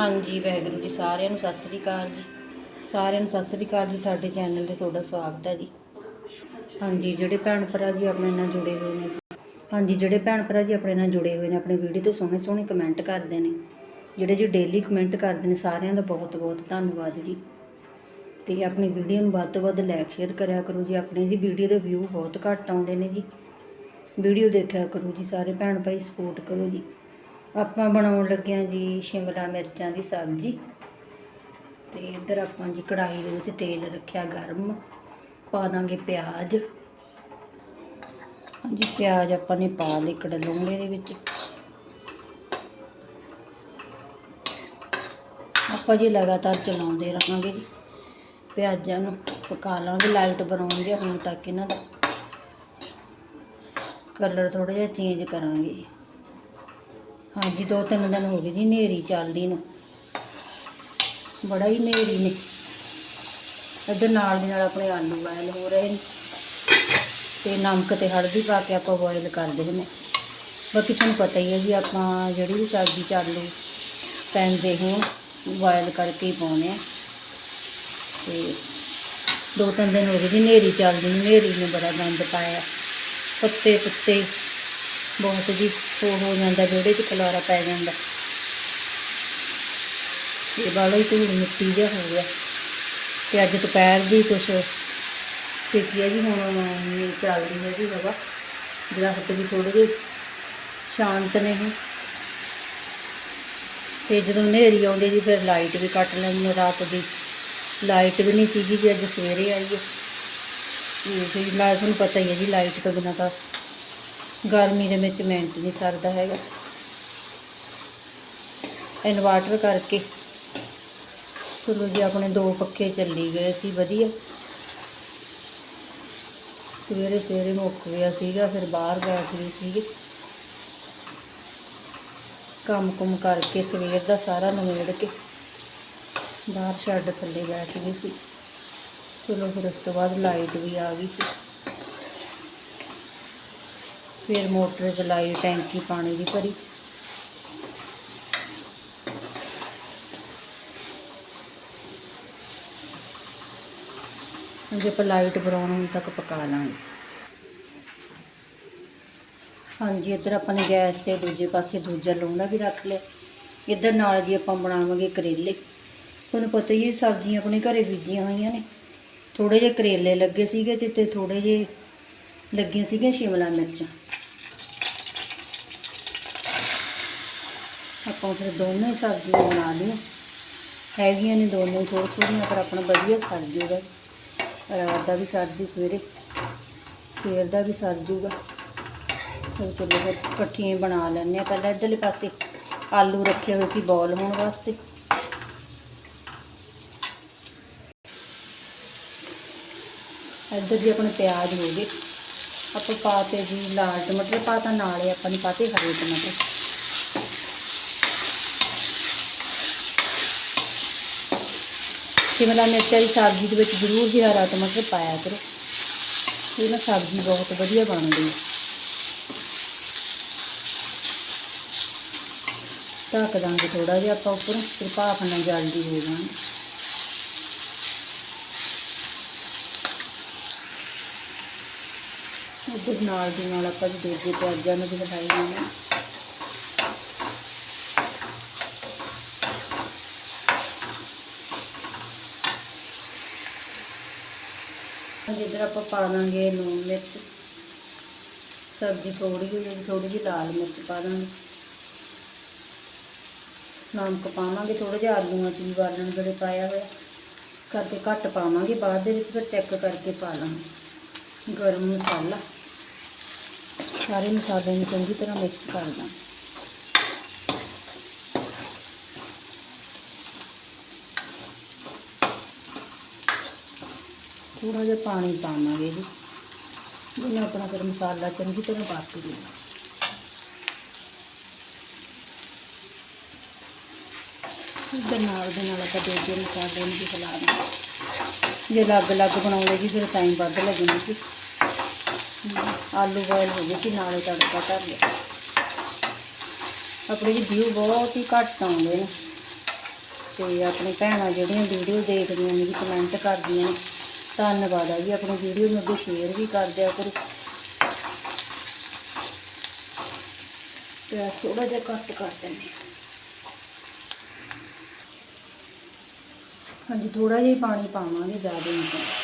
ਹਾਂਜੀ, ਵਾਹਿਗੁਰੂ ਜੀ, ਸਾਰਿਆਂ ਨੂੰ ਸਤਿ ਸ੍ਰੀ ਅਕਾਲ ਜੀ। ਸਾਰਿਆਂ ਨੂੰ ਸਤਿ ਸ੍ਰੀ ਅਕਾਲ ਜੀ, ਸਾਡੇ ਚੈਨਲ ਤੇ ਤੁਹਾਡਾ ਸਵਾਗਤ ਹੈ ਜੀ। ਹਾਂਜੀ, ਜਿਹੜੇ ਭੈਣ ਭਰਾ ਜੀ ਆਪਣੇ ਨਾਲ ਜੁੜੇ ਹੋਏ ਨੇ ਹਾਂਜੀ, ਜਿਹੜੇ ਭੈਣ ਭਰਾ ਜੀ ਆਪਣੇ ਨਾਲ ਜੁੜੇ ਹੋਏ ਨੇ, ਆਪਣੇ ਵੀਡੀਓ ਤੇ ਸੋਹਣੇ ਸੋਹਣੇ ਕਮੈਂਟ ਕਰਦੇ ਨੇ। ਜਿਹੜੇ ਜੀ ਡੇਲੀ ਕਮੈਂਟ ਕਰਦੇ ਨੇ, ਸਾਰਿਆਂ ਦਾ ਬਹੁਤ ਬਹੁਤ ਧੰਨਵਾਦ ਜੀ। ਤੇ ਆਪਣੀ ਵੀਡੀਓ ਨੂੰ ਵੱਧ ਤੋਂ ਵੱਧ ਲਾਈਕ ਸ਼ੇਅਰ ਕਰਿਆ ਕਰੋ ਜੀ। ਆਪਣੇ ਜੀ ਵੀਡੀਓ ਦੇ ਵਿਊ ਬਹੁਤ ਘੱਟ ਆਉਂਦੇ ਨੇ ਜੀ। ਵੀਡੀਓ ਦੇਖਿਆ ਕਰੋ ਜੀ, ਸਾਰੇ ਭੈਣ ਭਾਈ ਸਪੋਰਟ ਕਰੋ ਜੀ। ਆਪਾਂ ਬਣਾਉਣ ਲੱਗੇ ਹਾਂ ਜੀ ਸ਼ਿਮਲਾ ਮਿਰਚਾਂ ਦੀ ਸਬਜ਼ੀ। ਤੇ ਇੱਧਰ ਆਪਾਂ ਜੀ ਕੜਾਈ ਦੇ ਵਿੱਚ ਤੇਲ ਰੱਖਿਆ ਗਰਮ, ਪਾ ਦਾਂਗੇ ਪਿਆਜ਼। ਹਾਂਜੀ, ਪਿਆਜ਼ ਆਪਾਂ ਨੇ ਪਾ ਲਏ ਕੜਲੂੰਗੇ ਦੇ ਵਿੱਚ। ਆਪਾਂ ਜੀ ਲਗਾਤਾਰ ਚਲਾਉਂਦੇ ਰਹਾਂਗੇ ਜੀ। ਪਿਆਜ਼ਾਂ ਨੂੰ ਪਕਾ ਲਾਂਗੇ, ਲਾਈਟ ਬਰਾਊਨ ਹੁਣ ਤੱਕ ਇਹਨਾਂ ਦਾ। ਕਲਰ ਥੋੜਾ ਜਿਹਾ ਚੇਂਜ ਕਰਾਂਗੇ ਜੀ। ਹਾਂਜੀ, ਦੋ ਤਿੰਨ ਦਿਨ ਹੋ ਗਏ ਜੀ ਨੇਰੀ ਚੱਲਦੀ ਨੂੰ। ਬੜਾ ਹੀ ਨੇਰੀ ਨੇ। ਇੱਧਰ ਨਾਲ ਦੀ ਨਾਲ ਆਪਣੇ ਆਲੂ ਬਾਇਲ ਹੋ ਰਹੇ ਨੇ। ਤੇ ਨਮਕ ਤੇ ਹਲਦੀ ਪਾ ਕੇ ਆਪਾਂ ਬੋਇਲ ਕਰਦੇ ਨੇ। ਬਾਕੀ ਤੁਹਾਨੂੰ ਪਤਾ ਹੀ ਹੈ ਜੀ, ਆਪਾਂ ਜਿਹੜੀ ਵੀ ਸਬਜ਼ੀ ਚ ਆਲੂ ਪੈਂਦੇ ਹੋਣ ਬੋਇਲ ਕਰਕੇ ਪਾਉਣੇ ਆ ਤੇ ਦੋ ਤਿੰਨ ਦਿਨ ਹੋ ਗਏ ਜੀ ਨੇਰੀ ਚੱਲਦੀ ਨੂੰ ਨੇਰੀ ਨੇ ਬੜਾ ਗੰਦ ਪਾਇਆ। ਪੱਤੇ ਪੁੱਤੇ ਬਹੁਤ ਜੀ ਹੋ ਹੋ ਜਾਂਦਾ ਵਿਹੜੇ 'ਚ ਖਲਾਰਾ ਪੈ ਜਾਂਦਾ। ਇਹ ਬਾਲਾ ਹੀ ਧੂੜ ਮਿੱਟੀ ਜਿਹਾ ਹੋ ਗਿਆ। ਤੇ ਅੱਜ ਦੁਪਹਿਰ ਦੀ ਕੁਛ ਸਿੱਕੀ ਹੈ ਜੀ, ਹੁਣ ਨਹੀਂ ਚੱਲ ਰਹੀ ਹੈ ਜੀ ਹਵਾ। ਦਰਖਤ ਵੀ ਥੋੜੇ ਜਿਹੇ ਸ਼ਾਂਤ ਨੇ ਇਹ ਤੇ ਜਦੋਂ ਹਨੇਰੀ ਆਉਂਦੀ ਜੀ, ਫਿਰ ਲਾਈਟ ਵੀ ਕੱਟ ਲੈਂਦੀ ਹੈ ਰਾਤ ਦੀ। ਲਾਈਟ ਵੀ ਨਹੀਂ ਸੀਗੀ ਜੀ, ਅੱਜ ਸਵੇਰੇ ਆਈ ਹੈ ਤੇ ਫਿਰ ਮੈਂ, ਤੁਹਾਨੂੰ ਪਤਾ ਹੀ ਹੈ ਜੀ, ਲਾਈਟ ਤੋਂ ਬਿਨਾਂ ਤਾਂ ਗਰਮੀ ਦੇ ਵਿੱਚ ਮਿੰਟ ਨਹੀਂ ਸਰਦਾ ਹੈਗਾ। ਇਨਵਰਟਰ ਕਰਕੇ ਚਲੋ ਜੀ ਆਪਣੇ ਦੋ ਪੱਖੇ ਚੱਲੀ ਗਏ ਸੀ, ਵਧੀਆ। ਸਵੇਰੇ ਸਵੇਰੇ ਮੁੱਕ ਗਿਆ ਸੀਗਾ, ਫਿਰ ਬਾਹਰ ਬੈਠ ਗਏ ਸੀਗੇ। ਕੰਮ ਕੁਮ ਕਰਕੇ ਸਵੇਰ ਦਾ ਸਾਰਾ ਨਵੇੜ ਕੇ ਬਾਹਰ ਛੱਡ ਥੱਲੇ ਬੈਠ ਗਈ ਸੀ। ਚਲੋ ਫਿਰ ਉਸ ਤੋਂ ਬਾਅਦ ਲਾਈਟ ਵੀ ਆ ਗਈ ਸੀ। ਫਿਰ ਮੋਟਰ ਚਲਾਈ, ਟੈਂਕੀ ਪਾਣੀ ਦੀ ਭਰੀ। ਹੁਣ ਜੇ ਆਪਾਂ ਲਾਈਟ ਬਰਾਉਨ ਹੋਣ ਤੱਕ ਪਕਾ ਲਾਂਗੇ। ਹਾਂਜੀ, ਇੱਧਰ ਆਪਾਂ ਨੇ ਗੈਸ ਤੇ ਦੂਜੇ ਪਾਸੇ ਦੂਜਾ ਲੂਣਾ ਵੀ ਰੱਖ ਲਿਆ। ਇੱਧਰ ਨਾਲ ਜੀ ਆਪਾਂ ਬਣਾਵਾਂਗੇ ਕਰੇਲੇ। ਤੁਹਾਨੂੰ ਪਤਾ ਹੀ ਹੈ, ਸਬਜ਼ੀਆਂ ਆਪਣੇ ਘਰੇ ਬੀਜੀਆਂ ਹੋਈਆਂ ਨੇ। ਥੋੜੇ ਜਿਹੇ ਕਰੇਲੇ ਲੱਗੇ ਸੀਗੇ ਤੇ ਤੇ ਥੋੜੇ ਜਿਹੇ ਲੱਗੀਆਂ ਸੀਗੀਆਂ ਸ਼ਿਮਲਾ ਮਿਰਚਾਂ। ਆਪਾਂ ਫਿਰ ਦੋਨੋਂ ਹੀ ਸਬਜ਼ੀਆਂ ਬਣਾ ਲਈਆਂ। ਹੈਗੀਆਂ ਨੇ ਦੋਨੋਂ ਥੋੜ੍ਹ ਥੋੜ੍ਹੀਆਂ, ਪਰ ਆਪਣਾ ਵਧੀਆ ਸਰ ਜੂਗਾ। ਰਾਤ ਦਾ ਵੀ ਸਰ ਜੂ ਸਵੇਰੇ, ਸਵੇਰ ਦਾ ਵੀ ਸਰ ਜੂਗਾ। ਫਿਰ ਚਲੋ, ਫਿਰ ਇਕੱਠੀਆਂ ਬਣਾ ਲੈਂਦੇ ਹਾਂ ਪਹਿਲਾਂ ਇੱਧਰਲੇ ਪਾਸੇ। ਆਲੂ ਰੱਖੇ ਹੋਏ ਸੀ ਬੋਲ ਹੋਣ ਵਾਸਤੇ। ਇੱਧਰ ਜੀ ਆਪਣੇ ਪਿਆਜ਼ ਹੋ ਗਏ। ਆਪਾਂ ਪਾਤੇ ਜੀ ਲਾਲ ਟਮਾਟਰ ਪਾਤਾ ਨਾਲੇ ਆਪਾਂ ਨੇ ਪਾਤੇ ਹਰੇ ਟਮਾਟਰ। ਸ਼ਿਮਲਾ ਮਿਰਚਾਂ ਦੀ ਸਬਜ਼ੀ ਦੇ ਵਿੱਚ ਜ਼ਰੂਰ ਜੀ ਹਰਾ ਟਮਾਟਰ ਪਾਇਆ ਕਰੋ। ਇਹ ਨਾ ਸਬਜ਼ੀ ਬਹੁਤ ਵਧੀਆ ਬਣਦੀ ਹੈ ਢੱਕ ਦਾਂਗੇ ਥੋੜਾ ਜਿਹਾ ਆਪਾਂ ਉੱਪਰੋਂ, ਫਿਰ ਭਾਫ ਨਾਲ ਜਲਦੀ ਹੋ ਜਾਣ। ਉਧਰ ਨਾਲ ਦੀ ਨਾਲ ਆਪਾਂ ਜੀ ਦੂਜੇ ਪਿਆਜ਼ਾਂ ਨੂੰ ਵੀ ਲਗਾਈ ਜਾਂਦੇ ਜਿੱਧਰ ਆਪਾਂ ਪਾ ਦਾਂਗੇ ਲੂਣ ਮਿਰਚ। ਸਬਜ਼ੀ ਥੋੜੀ ਜਿਹੀ ਥੋੜੀ ਜਿਹੀ ਲਾਲ ਮਿਰਚ ਪਾ ਦਾਂਗੇ। ਨਮਕ ਪਾਵਾਂਗੇ ਥੋੜਾ ਜਿਹਾ ਆਲੂਆਂ 'ਚ ਵੀ ਬਾਲਣ ਵੇਲੇ ਪਾਇਆ ਹੋਇਆ। ਕਰਕੇ ਘੱਟ ਪਾਵਾਂਗੇ, ਬਾਅਦ ਦੇ ਵਿੱਚ ਫਿਰ ਚੈੱਕ ਕਰਕੇ ਪਾ ਲਾਂਗੇ। ਗਰਮ ਮਸਾਲਾ। ਸਾਰੇ ਮਸਾਲੇ ਨੂੰ ਚੰਗੀ ਤਰ੍ਹਾਂ ਮਿਕਸ ਕਰ ਦਾਂ ਥੋੜਾ ਜਿਹਾ ਪਾਣੀ ਪਾਵਾਂਗੇ ਜੀ। ਜਿਹਨਾਂ ਆਪਣਾ ਫਿਰ ਮਸਾਲਾ ਚੰਗੀ ਤਰ੍ਹਾਂ ਪੱਕ ਜਾਊਗਾ ਇਹਦੇ ਨਾਲ ਦੇ ਨਾਲ ਆਪਾਂ ਦੂਜੇ ਮਸਾਲੇ ਨੂੰ ਵੀ ਹਿਲਾ ਜੇ ਅਲੱਗ-ਅਲੱਗ ਬਣਾਉਂਦੇ ਜੀ, ਫਿਰ ਟਾਈਮ ਵੱਧ ਲੱਗਣਾ ਜੀ। ਆਲੂ ਬੋਇਲ ਹੋ ਗਏ ਸੀ ਨਾਲੇ ਤੜਕਾ ਧਰ ਲਿਆ। ਆਪਣੇ ਜੀ ਵਿਊ ਬਹੁਤ ਹੀ ਘੱਟ ਆਉਂਦੇ ਨੇ। ਤੇ ਆਪਣੇ ਭੈਣਾਂ ਜਿਹੜੀਆਂ ਵੀਡੀਓ ਦੇਖਦੀਆਂ ਨੇ ਜੀ ਕਮੈਂਟ ਕਰਦੀਆਂ ਨੇ ਧੰਨਵਾਦ ਆ ਜੀ, ਆਪਣੀ ਵੀਡੀਓ ਨੂੰ ਅੱਗੇ ਸ਼ੇਅਰ ਵੀ ਕਰ ਦਿਆ ਕਰੋ ਤੇ ਥੋੜਾ ਜਿਹਾ ਕੱਟ ਕਰ ਦਿੰਦੇ ਹਾਂਜੀ ਥੋੜਾ ਜਿਹਾ ਪਾਣੀ ਪਾਵਾਂਗੇ ਜ਼ਿਆਦਾ ਨਹੀਂ ਪਾਉਣਾ।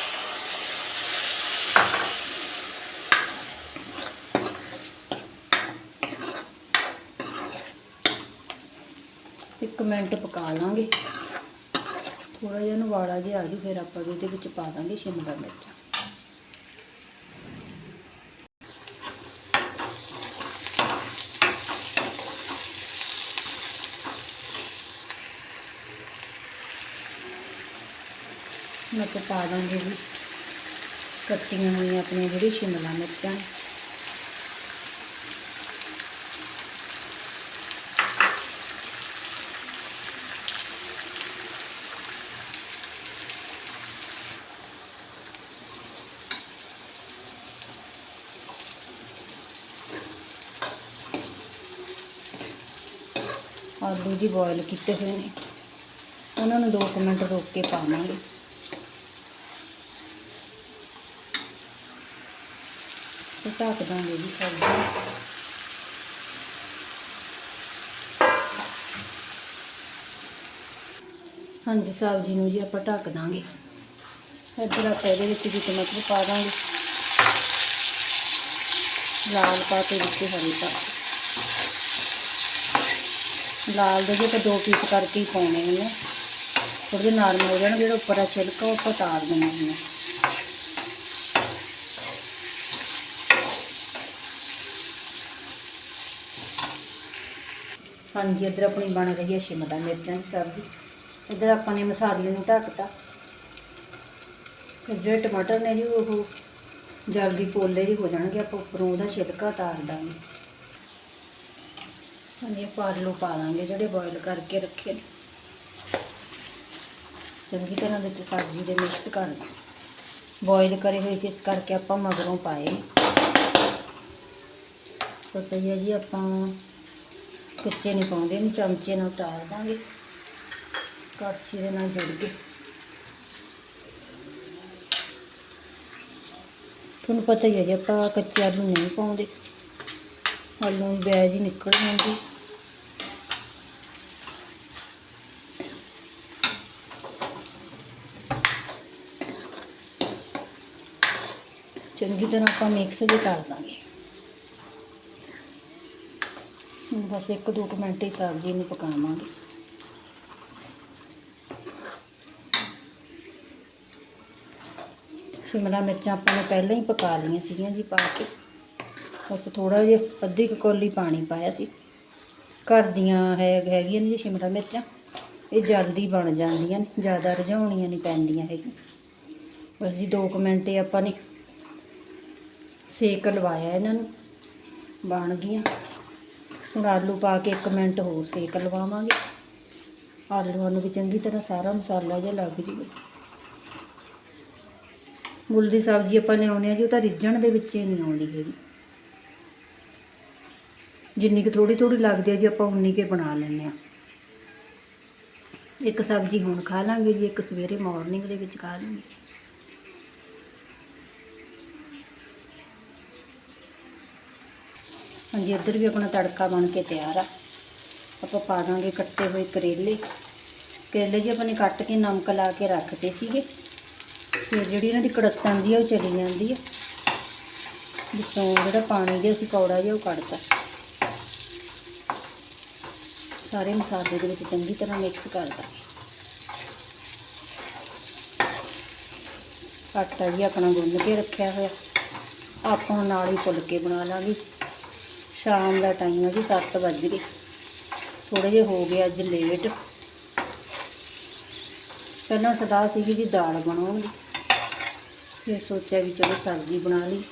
ਇੱਕ ਮਿੰਟ ਪਕਾ ਲਾਂਗੇ। ਥੋੜਾ ਜਿਹਾ ਨੂੰ ਵਾਲਾ ਜਿਹਾ ਆ ਜੂ ਫਿਰ ਆਪਾਂ ਵੀ ਇਹਦੇ ਵਿੱਚ ਪਾ ਦਾਂਗੇ ਸ਼ਿਮਲਾ ਮਿਰਚ। ਮੈਂ ਤਾਂ ਪਾ ਦਾਂਗੇ ਜੀ। ਕੱਟੀਆਂ ਹੋਈਆਂ ਆਪਣੀਆਂ ਜਿਹੜੀ ਸ਼ਿਮਲਾ ਮਿਰਚਾਂ। ਆਲੂ ਜੀ ਬੋਇਲ ਕੀਤੇ ਹੋਏ ਨੇ। ਉਹਨਾਂ ਨੂੰ 2 ਮਿੰਟ ਰੋਕ ਕੇ ਪਾਵਾਂਗੇ। ਤੇ ਢੱਕ ਦਾਂਗੇ ਜੀ ਸਬਜ਼ੀ। ਹਾਂਜੀ, ਸਬਜ਼ੀ ਨੂੰ ਜੀ ਆਪਾਂ ਢੱਕ ਦਾਂਗੇ। ਇੱਧਰ ਆਪਾਂ ਇਹਦੇ ਵਿੱਚ ਵੀ ਟਮਾਟਰ ਪਾ ਦਾਂਗੇ। ਲਾਲ ਪਾ ਕੇ ਵਿੱਚ ਹਰੀ ਪਾ ਲਾਲ ਦੇ ਜੇ ਦੋ ਪੀਸ ਕਰਕੇ ਹੀ ਪਾਉਣੇ ਨੇ। ਥੋੜੇ ਜਿਹੇ ਨਾਰਮਲ ਹੋ ਜਾਣ, ਜਿਹੜਾ ਉੱਪਰ ਆ ਛਿਲਕਾ, ਉਹ ਆਪਾਂ ਤਾਰ ਦੇਣਾ ਹੈ ਹਾਂਜੀ, ਇੱਧਰ ਆਪਣੀ ਬਣ ਰਹੀ ਹੈ ਸ਼ਿਮਲਾ ਮਿਰਚਾਂ ਦੀ ਸਬਜ਼ੀ। ਇੱਧਰ ਆਪਾਂ ਨੇ ਮਸਾਲੇ ਨੂੰ ਢੱਕਤਾ। ਤੇ ਜਿਹੜੇ ਟਮਾਟਰ ਨੇ ਜੀ, ਉਹ ਜਲਦੀ ਪੋਲੇ ਜਿਹੇ ਹੋ ਜਾਣਗੇ, ਆਪਾਂ ਉੱਪਰੋਂ ਉਹਦਾ ਛਿਲਕਾ ਉਤਾਰ ਦਾਂਗੇ। ਹਾਂਜੀ, ਆਪਾਂ ਆਲੂ ਪਾ ਦਾਂਗੇ ਜਿਹੜੇ ਬੋਇਲ ਕਰਕੇ ਰੱਖੇ ਨੇ। ਚੰਗੀ ਤਰ੍ਹਾਂ ਵਿੱਚ ਸਬਜ਼ੀ ਦੇ ਮਿਕਸ ਕਰ ਬੋਇਲ ਕਰੇ ਹੋਏ ਸੀ ਇਸ ਕਰਕੇ ਆਪਾਂ ਮਗਰੋਂ ਪਾਏ। ਪਤਾ ਹੀ ਹੈ ਜੀ, ਆਪਾਂ ਕੱਚੇ ਨਹੀਂ ਪਾਉਂਦੇ, ਇਹਨੂੰ ਚਮਚੇ ਨਾਲ ਉਤਾਰ ਦਾਂਗੇ। ਕੜਛੀ ਦੇ ਨਾਲ ਜੁੜ ਕੇ ਤੁਹਾਨੂੰ ਪਤਾ ਹੀ ਹੈ ਜੀ, ਆਪਾਂ ਕੱਚੇ ਆਲੂ ਨਹੀਂ ਪਾਉਂਦੇ। ਆਲੂ ਦੀ ਬੈਜ ਹੀ ਨਿਕਲ ਜਾਂਦੀ। ਚੰਗੀ ਤਰ੍ਹਾਂ ਆਪਾਂ ਮਿਕਸ ਵੀ ਕਰ ਦਾਂਗੇ। ਹੁਣ ਬਸ ਇੱਕ ਦੋ ਕੁ ਮਿੰਟ ਹੀ ਸਬਜ਼ੀ ਨੂੰ ਪਕਾਵਾਂਗੇ। ਸ਼ਿਮਲਾ ਮਿਰਚਾਂ ਆਪਾਂ ਨੇ ਪਹਿਲਾਂ ਹੀ ਪਕਾ ਲਈਆਂ ਸੀਗੀਆਂ ਜੀ ਪਾ ਕੇ। ਬਸ ਥੋੜਾ ਜਿਹਾ ਅੱਧੀ ਕੁ ਕੌਲੀ ਪਾਣੀ ਪਾਇਆ ਸੀ। ਘਰ ਦੀਆਂ ਹੈ, ਹੈਗੀਆਂ ਨੇ ਜੀ ਸ਼ਿਮਲਾ ਮਿਰਚਾਂ, ਇਹ ਜਲਦੀ ਬਣ ਜਾਂਦੀਆਂ ਨੇ, ਜ਼ਿਆਦਾ ਰਝਾਉਣੀਆਂ ਨਹੀਂ ਪੈਂਦੀਆਂ ਹੈਗੀਆਂ। ਬਸ ਜੀ 2 ਮਿੰਟ ਆਪਾਂ ਨੇ ਸੇਕ ਲਵਾਇਆ ਇਹਨਾਂ ਨੂੰ, ਬਣ ਗਈਆਂ। ਹੁਣ ਆਲੂ ਪਾ ਕੇ 1 ਮਿੰਟ ਹੋਰ ਸੇਕ ਲਵਾਵਾਂਗੇ। ਆਲੂਆਂ ਨੂੰ ਵੀ ਚੰਗੀ ਤਰ੍ਹਾਂ ਸਾਰਾ ਮਸਾਲਾ ਜਿਹਾ ਲੱਗ ਜੂਗਾ। ਮੁੱਲ ਦੀ ਸਬਜ਼ੀ ਆਪਾਂ ਲਿਆਉਂਦੇ ਆ ਜੀ, ਉਹ ਤਾਂ ਰਿੱਝਣ ਦੇ ਵਿੱਚ ਹੀ ਨਹੀਂ ਆਉਂਦੀ ਹੈਗੀ। ਜਿੰਨੀ ਕੁ ਥੋੜੀ ਥੋੜੀ ਲੱਗਦੀ ਹੈ ਜੀ ਆਪਾਂ ਉਨੀ ਕੇ ਬਣਾ ਲੈਂਦੇ ਆ ਇੱਕ ਸਬਜ਼ੀ ਹੁਣ ਖਾ ਲਾਂਗੇ ਜੀ, ਇੱਕ ਸਵੇਰੇ ਮਾਰਨਿੰਗ ਦੇ ਵਿੱਚ ਖਾ ਲਾਂਗੇ। ਹਾਂਜੀ, ਇੱਧਰ ਵੀ ਆਪਣਾ ਤੜਕਾ ਬਣ ਕੇ ਤਿਆਰ ਆ। ਆਪਾਂ ਪਾ ਦਾਂਗੇ ਕੱਟੇ ਹੋਏ ਕਰੇਲੇ। ਕਰੇਲੇ ਜੀ ਆਪਾਂ ਨੇ ਕੱਟ ਕੇ ਨਮਕ ਲਾ ਕੇ ਰੱਖਦੇ ਸੀਗੇ। ਫਿਰ ਜਿਹੜੀ ਇਹਨਾਂ ਦੀ ਕੜੱਤਣ ਦੀ ਆ, ਉਹ ਚਲੀ ਜਾਂਦੀ ਆ। ਵਿੱਚੋਂ ਜਿਹੜਾ ਪਾਣੀ ਜਿਹਾ ਸੀ, ਕੌੜਾ ਜਿਹਾ ਉਹ ਕੱਢਤਾ। ਸਾਰੇ ਮਸਾਲੇ ਦੇ ਵਿੱਚ ਚੰਗੀ ਤਰ੍ਹਾਂ ਮਿਕਸ ਕਰ ਦਾਂਗੇ ਆਟਾ ਜੀ ਆਪਣਾ ਗੁੰਨ ਕੇ ਰੱਖਿਆ ਹੋਇਆ। ਆਪਾਂ ਨਾਲ ਹੀ ਫੁਲਕੇ ਬਣਾ ਲਾਂਗੇ। ਸ਼ਾਮ ਦਾ ਟਾਈਮ ਹੈ ਜੀ 7 ਵੱਜ ਗਏ। ਥੋੜੇ ਜਿਹੇ ਹੋ ਗਏ ਅੱਜ ਲੇਟ ਪਹਿਲਾਂ ਸਦਾ ਸੀਗੀ ਜੀ ਦਾਲ ਬਣਾਉਣਗੇ ਫਿਰ ਸੋਚਿਆ ਵੀ ਚਲੋ ਸਬਜ਼ੀ ਬਣਾ ਲਈ।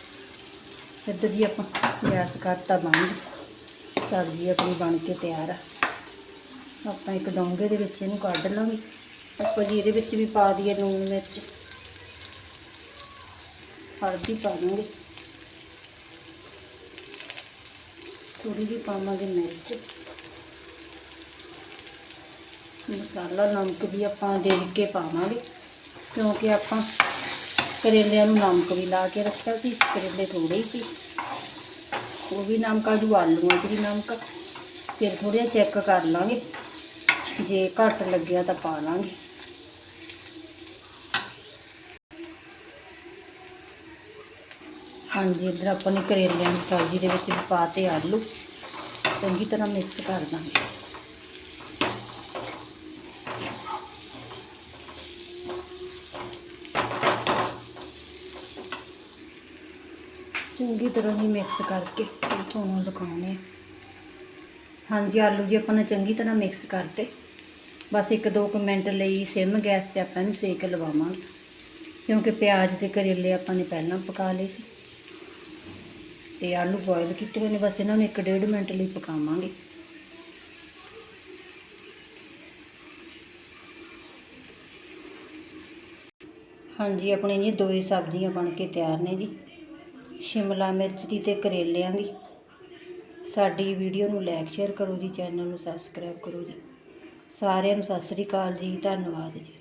ਇੱਧਰ ਜੀ ਆਪਾਂ ਗੈਸ ਕਰਤਾ ਬੰਦ। ਸਬਜ਼ੀ ਆਪਣੀ ਬਣ ਕੇ ਤਿਆਰ ਆ। ਆਪਾਂ ਇੱਕ ਡੋਂਗੇ ਦੇ ਵਿੱਚ ਇਹਨੂੰ ਕੱਢ ਲਾਂਗੇ। ਆਪਾਂ ਜੀ ਇਹਦੇ ਵਿੱਚ ਵੀ ਪਾ ਦਈਏ ਲੂਣ ਮਿਰਚ। ਹਲਦੀ ਪਾ ਦਾਂਗੇ ਥੋੜੀ ਜਿਹੀ ਪਾਵਾਂਗੇ ਮਿਰਚ। ਮਸਾਲਾ ਨਮਕ ਵੀ ਆਪਾਂ ਦੇਖ ਕੇ ਪਾਵਾਂਗੇ, ਕਿਉਂਕਿ ਆਪਾਂ ਕਰੇਲਿਆਂ ਨੂੰ ਨਮਕ ਵੀ ਲਾ ਕੇ ਰੱਖਿਆ ਸੀ, ਕਰੇਲੇ ਥੋੜੇ ਹੀ ਸੀ। ਉਹ ਵੀ ਨਮਕ ਆਜੂ ਆਲੂਆਂ 'ਚ ਵੀ ਨਮਕ। ਫਿਰ ਥੋੜ੍ਹਾ ਚੈੱਕ ਕਰ ਲਾਂਗੇ। ਜੇ ਘੱਟ ਲੱਗਿਆ ਤਾਂ ਪਾ ਲਾਂਗੇ। ਹਾਂਜੀ, ਇੱਧਰ ਆਪਾਂ ਨੇ ਕਰੇਲਿਆਂ ਦੀ ਸਬਜ਼ੀ ਦੇ ਵਿੱਚ ਵੀ ਪਾਤੇ ਆਲੂ। ਚੰਗੀ ਤਰ੍ਹਾਂ ਮਿਕਸ ਕਰ ਦਾਂਗੇ। ਚੰਗੀ ਤਰ੍ਹਾਂ ਹੀ ਮਿਕਸ ਕਰਕੇ ਤੁਹਾਨੂੰ ਦਿਖਾਉਣੇ ਆ ਹਾਂਜੀ, ਆਲੂ ਜੀ ਆਪਾਂ ਨੇ ਚੰਗੀ ਤਰ੍ਹਾਂ ਮਿਕਸ ਕਰਤੇ। ਬਸ ਇੱਕ ਦੋ ਕੁ ਮਿੰਟ ਲਈ ਸਿਮ ਗੈਸ ਤੇ ਆਪਾਂ ਇਹਨੂੰ ਸੇਕ ਲਵਾਵਾਂਗੇ। ਕਿਉਂਕਿ ਪਿਆਜ਼ ਤੇ ਕਰੇਲੇ ਆਪਾਂ ਨੇ ਪਹਿਲਾਂ ਪਕਾ ਲਏ ਸੀ। ਤੇ ਆਲੂ ਬੋਇਲ ਕੀਤੇ ਹੋਏ ਨੇ, ਬਸ ਇਹਨਾਂ ਨੂੰ 1.5 ਮਿੰਟ ਲਈ ਪਕਾਵਾਂਗੇ। ਹਾਂਜੀ, ਆਪਣੇ ਜੀ ਦੋਏ ਸਬਜ਼ੀਆਂ ਬਣ ਕੇ ਤਿਆਰ ਨੇ ਜੀ। ਸ਼ਿਮਲਾ ਮਿਰਚ ਦੀ ਤੇ ਕਰੇਲਿਆਂ ਦੀ। ਸਾਡੀ ਵੀਡੀਓ ਨੂੰ ਲਾਈਕ ਸ਼ੇਅਰ ਕਰੋ ਜੀ ਚੈਨਲ ਨੂੰ ਸਬਸਕ੍ਰਾਈਬ ਕਰੋ ਜੀ। ਸਾਰਿਆਂ ਨੂੰ ਸਤਿ ਸ੍ਰੀ ਅਕਾਲ ਜੀ ਧੰਨਵਾਦ ਜੀ।